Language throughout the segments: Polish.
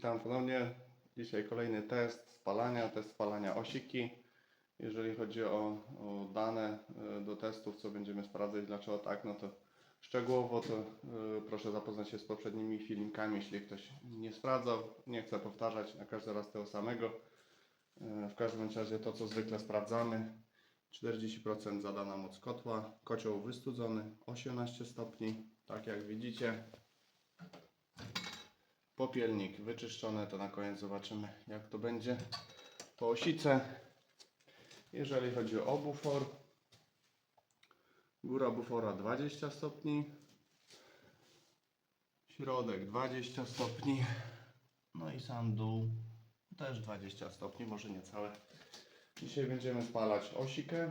Witam ponownie. Dzisiaj kolejny test spalania, test spalania osiki. Jeżeli chodzi o, o dane e, do testów, co będziemy sprawdzać, dlaczego tak, no to szczegółowo to e, proszę zapoznać się z poprzednimi filmikami, jeśli ktoś nie sprawdzał. Nie chcę powtarzać na każdy raz tego samego. E, W każdym razie to, co zwykle sprawdzamy. 40% zadana moc kotła, kocioł wystudzony, 18 stopni, tak jak widzicie. Popielnik wyczyszczony, to na koniec zobaczymy jak to będzie po osice. Jeżeli chodzi o bufor, góra bufora 20 stopni, środek 20 stopni, no i sam dół też 20 stopni, może nie całe. Dzisiaj będziemy spalać osikę.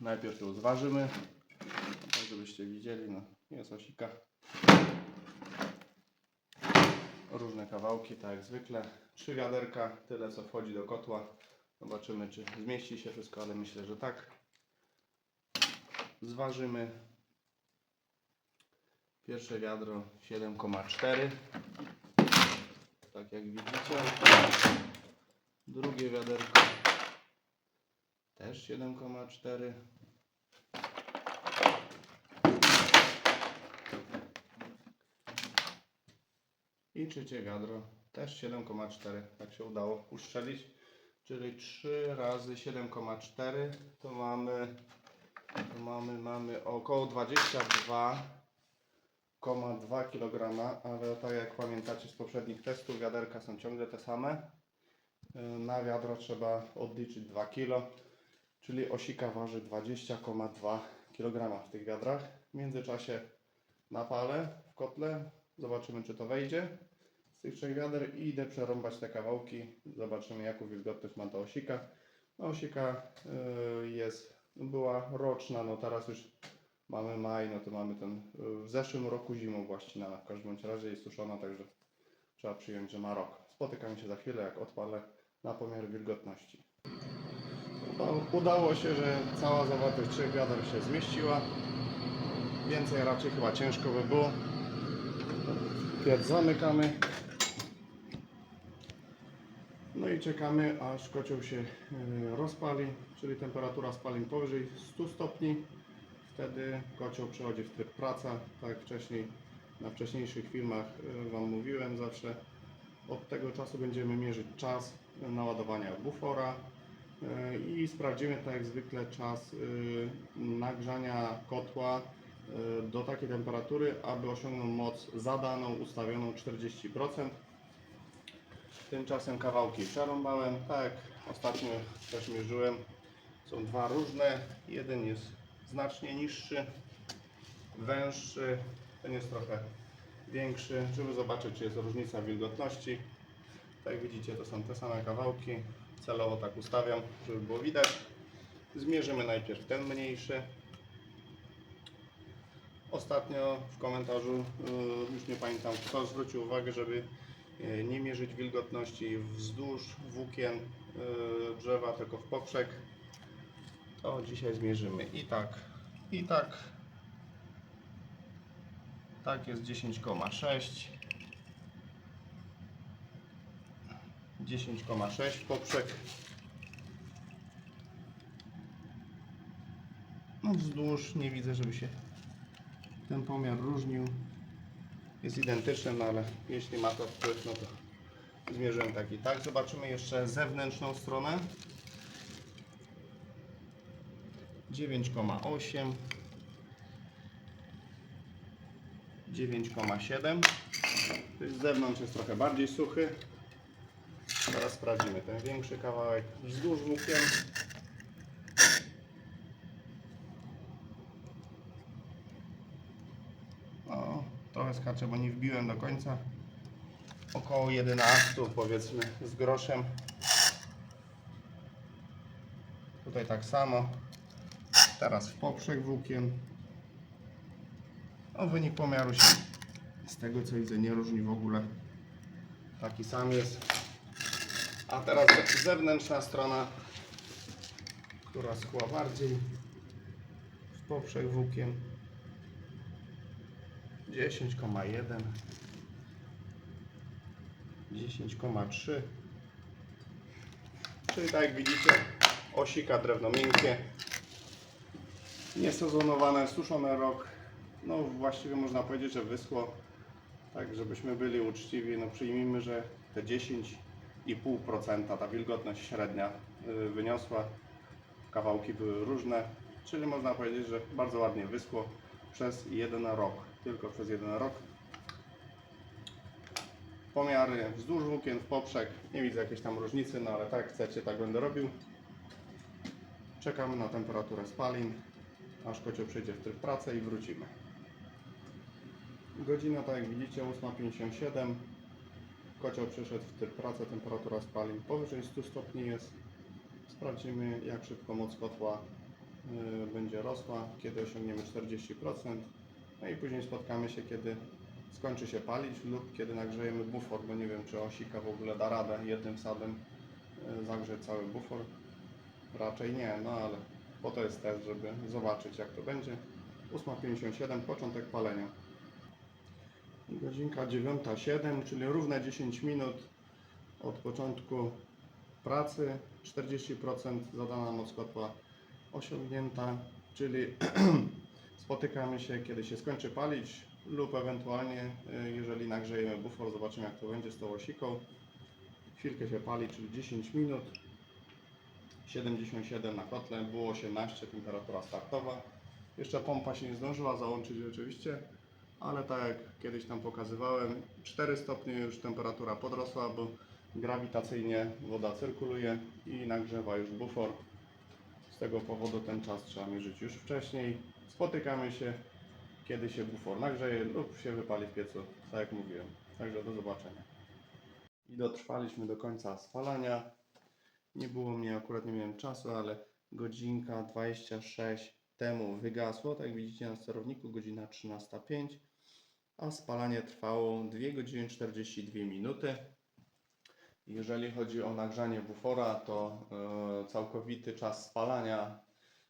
Najpierw ją zważymy, tak żebyście widzieli, no jest osika różne kawałki, tak jak zwykle. Trzy wiaderka, tyle co wchodzi do kotła. Zobaczymy, czy zmieści się wszystko, ale myślę, że tak. Zważymy. Pierwsze wiadro 7,4. Tak jak widzicie. Drugie wiaderko też 7,4. I trzecie wiadro też 7,4. Tak się udało uszczelić. Czyli 3 razy 7,4 to mamy, to mamy, mamy około 22,2 kg, ale tak jak pamiętacie z poprzednich testów, wiaderka są ciągle te same. Yy, Na wiadro trzeba odliczyć 2 kg, czyli osika waży 20,2 kg w tych wiadrach. W międzyczasie napalę w kotle, zobaczymy czy to wejdzie z tych trzech wiader i idę przerąbać te kawałki. Zobaczymy jaką wilgotność ma ta osika. No, osika y, jest, była roczna, no teraz już mamy maj, no to mamy ten, y, w zeszłym roku zimą właścina, w każdym bądź razie jest suszona, także trzeba przyjąć, że ma rok. Spotykamy się za chwilę, jak odpalę na pomiar wilgotności. Udało się, że cała zawartość trzech wiader się zmieściła. Więcej raczej chyba ciężko by było. Pierw zamykamy. No i czekamy aż kocioł się e, rozpali, czyli temperatura spalin powyżej 100 stopni. Wtedy kocioł przechodzi w tryb praca, tak jak wcześniej na wcześniejszych filmach e, Wam mówiłem zawsze. Od tego czasu będziemy mierzyć czas naładowania bufora e, i sprawdzimy tak jak zwykle czas nagrzania kotła do takiej temperatury, aby osiągnął moc zadaną, ustawioną 40%. Tymczasem kawałki przerąbałem, tak ostatnio też mierzyłem. Są dwa różne, jeden jest znacznie niższy, węższy, ten jest trochę większy, żeby zobaczyć czy jest różnica wilgotności. Tak jak widzicie to są te same kawałki, celowo tak ustawiam, żeby było widać. Zmierzymy najpierw ten mniejszy. Ostatnio w komentarzu, y, już nie pamiętam kto, zwrócił uwagę, żeby y, nie mierzyć wilgotności wzdłuż włókien y, drzewa, tylko w poprzek. To dzisiaj zmierzymy i tak, i tak. Tak jest 10,6. 10,6 w poprzek. No wzdłuż nie widzę, żeby się ten pomiar różnił. Jest identyczny, no ale jeśli ma to wpływ, no to zmierzyłem tak i tak. Zobaczymy jeszcze zewnętrzną stronę. 9,8 9,7 To jest Z zewnątrz jest trochę bardziej suchy. Teraz sprawdzimy ten większy kawałek wzdłuż włókien. No, trochę bo nie wbiłem do końca. Około 11 powiedzmy z groszem. Tutaj tak samo. Teraz w poprzek włókien. No, wynik pomiaru się z tego co widzę nie różni w ogóle. Taki sam jest. A teraz zewnętrzna strona, która skła bardziej w poprzek włókien. 10,1 10,3 Czyli tak jak widzicie, osika drewno miękkie, niesezonowane, suszone rok. No właściwie można powiedzieć, że wyschło. Tak, żebyśmy byli uczciwi, no przyjmijmy, że te 10,5% ta wilgotność średnia y, wyniosła. Kawałki były różne, czyli można powiedzieć, że bardzo ładnie wyschło przez jeden rok. Tylko przez jeden rok. Pomiary wzdłuż włókien, w poprzek. Nie widzę jakiejś tam różnicy, no ale tak chcecie, tak będę robił. Czekamy na temperaturę spalin, aż kocioł przejdzie w tryb pracy i wrócimy. Godzina, tak jak widzicie, 8.57. Kocioł przeszedł w tryb pracy, temperatura spalin powyżej 100 stopni jest. Sprawdzimy, jak szybko moc kotła y, będzie rosła, kiedy osiągniemy 40%. No i później spotkamy się, kiedy skończy się palić lub kiedy nagrzejemy bufor, bo nie wiem, czy osika w ogóle da radę jednym wsadem y, zagrzeć cały bufor. Raczej nie, no ale po to jest test, żeby zobaczyć, jak to będzie. 8.57, początek palenia. Godzinka 9.07, czyli równe 10 minut od początku pracy. 40% zadana moc kotła osiągnięta, czyli spotykamy się, kiedy się skończy palić lub ewentualnie, y, jeżeli nagrzejemy bufor, zobaczymy jak to będzie z tą osiką. Chwilkę się pali, czyli 10 minut. 77 na kotle, było 18, temperatura startowa. Jeszcze pompa się nie zdążyła załączyć oczywiście, ale tak jak kiedyś tam pokazywałem, 4 stopnie już temperatura podrosła, bo grawitacyjnie woda cyrkuluje i nagrzewa już bufor. Z tego powodu ten czas trzeba mierzyć już wcześniej. Spotykamy się, kiedy się bufor nagrzeje lub się wypali w piecu, tak jak mówiłem. Także do zobaczenia. I dotrwaliśmy do końca spalania. Nie było mnie, akurat nie miałem czasu, ale godzinka 26 temu wygasło. Tak jak widzicie na sterowniku, godzina 13.05, a spalanie trwało 2 godziny 42 minuty. Jeżeli chodzi o nagrzanie bufora, to e, całkowity czas spalania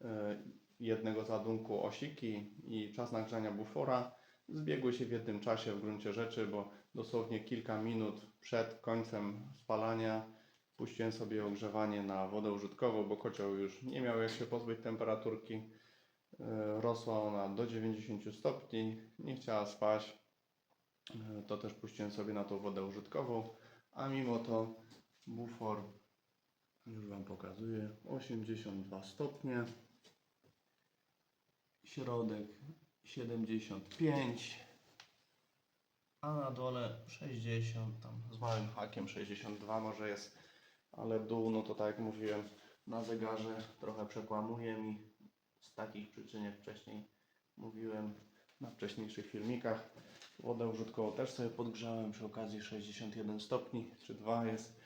e, jednego zadunku osiki i czas nagrzania bufora zbiegły się w jednym czasie w gruncie rzeczy, bo dosłownie kilka minut przed końcem spalania puściłem sobie ogrzewanie na wodę użytkową, bo kocioł już nie miał jak się pozbyć temperaturki. E, Rosła ona do 90 stopni, nie chciała spaść. E, To też puściłem sobie na tą wodę użytkową, a mimo to bufor, już Wam pokazuję, 82 stopnie, środek 75, a na dole 60, tam z małym hakiem 62 może jest, ale dół, no to tak jak mówiłem, na zegarze trochę przekłamuje mi. Z takich przyczyn, jak wcześniej mówiłem na wcześniejszych filmikach. Wodę użytkową też sobie podgrzałem przy okazji 61 stopni, czy 2 jest.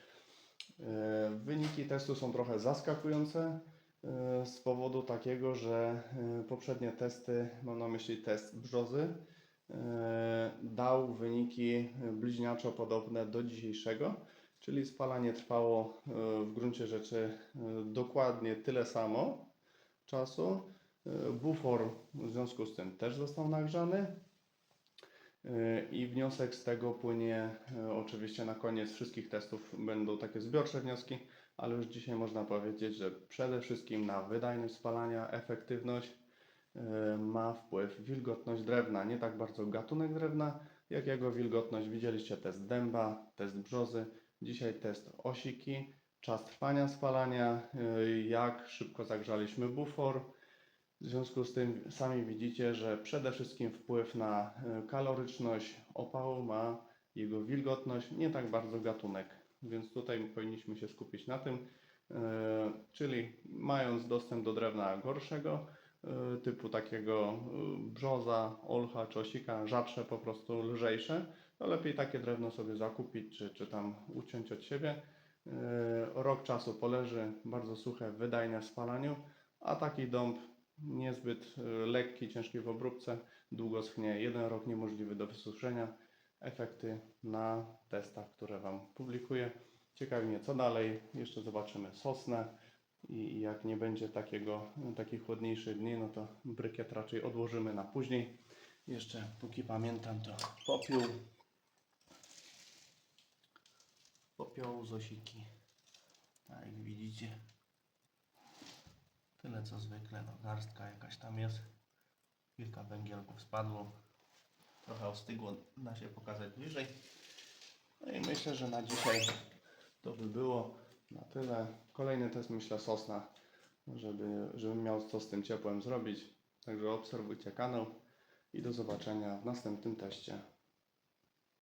E, Wyniki testu są trochę zaskakujące e, z powodu takiego, że e, poprzednie testy, mam na myśli test brzozy, dał wyniki bliźniaczo podobne do dzisiejszego, czyli spalanie trwało w gruncie rzeczy dokładnie tyle samo czasu. Bufor w związku z tym też został nagrzany. I wniosek z tego płynie, e, oczywiście na koniec wszystkich testów będą takie zbiorcze wnioski, ale już dzisiaj można powiedzieć, że przede wszystkim na wydajność spalania, efektywność e, ma wpływ wilgotność drewna. Nie tak bardzo gatunek drewna, jak jego wilgotność. Widzieliście test dęba, test brzozy, dzisiaj test osiki, czas trwania spalania, e, jak szybko zagrzaliśmy bufor. W związku z tym sami widzicie, że przede wszystkim wpływ na e, kaloryczność opału ma jego wilgotność, nie tak bardzo gatunek. Więc tutaj powinniśmy się skupić na tym, e, czyli mając dostęp do drewna gorszego, e, typu takiego brzoza, olcha czy osika, rzadsze po prostu, lżejsze, to lepiej takie drewno sobie zakupić, czy, czy tam uciąć od siebie. Rok czasu poleży, bardzo suche, wydajne w spalaniu, a taki dąb niezbyt e, lekki, ciężki w obróbce, długo schnie. Jeden rok niemożliwy do wysuszenia. Efekty na testach, które Wam publikuję. Ciekawi mnie co dalej. Jeszcze zobaczymy sosnę i jak nie będzie takiego, takich chłodniejszych dni, no to brykiet raczej odłożymy na później. Jeszcze póki pamiętam to popiół. popiołu z osiki. Tak jak widzicie. Tyle co zwykle, no garstka jakaś tam jest. Kilka węgielków spadło. Trochę ostygło, da się pokazać bliżej. No i myślę, że na dzisiaj to by było na tyle. Kolejny test myślę sosna, żeby, żebym miał co z tym ciepłem zrobić. Także obserwujcie kanał i do zobaczenia w następnym teście.